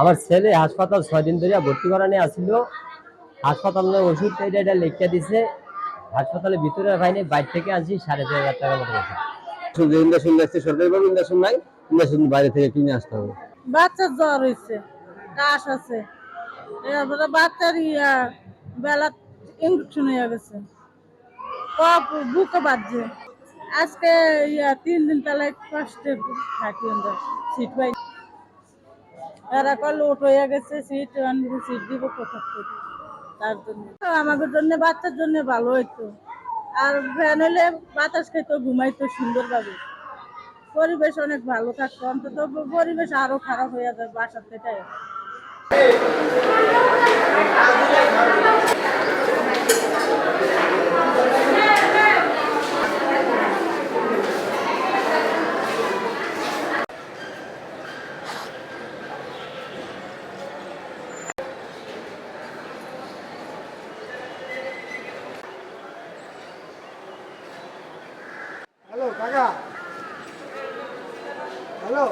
আমার ছেলে হাসপাতাল ছয় দিন ধরে ভর্তি করানি আসছিল হাসপাতালে ওষুধ এটা এটা লিখে দিছে। হাসপাতালের ভিতরে পাইনি বাইরে থেকে আসি সাড়ে চার হাজার টাকা মতো। শুনছে ইন্ডাকশন দেখছে সরকারি ভাবে ইন্ডাকশন নাই ইন্ডাকশন বাইরে থেকে কিনে আসতে হবে। বাচ্চার জ্বর হয়েছে কাশ আছে। বাচ্চার ইয়া বেলা ইনফেকশন হয়ে গেছে। কপ বুকে বাজছে। আজকে ইয়া তিন দিন তাহলে কষ্টে থাকি আমরা সিট পাই এরা কল লোট হয়ে গেছে সিট সিট দিব কোথা থেকে? তার জন্য। আমাদের জন্য, বাচ্চার জন্য ভালো হইতো। আর ফ্যান হলে বাতাস খেতো ঘুমাইতো সুন্দরভাবে। পরিবেশ অনেক ভালো থাকতো, অন্তত পরিবেশ আরও খারাপ হয়ে যাবে বাসার থেকে। হ্যালো?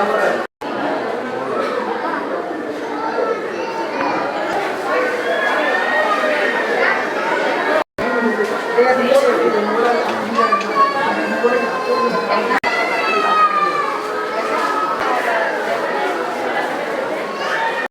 Gracias.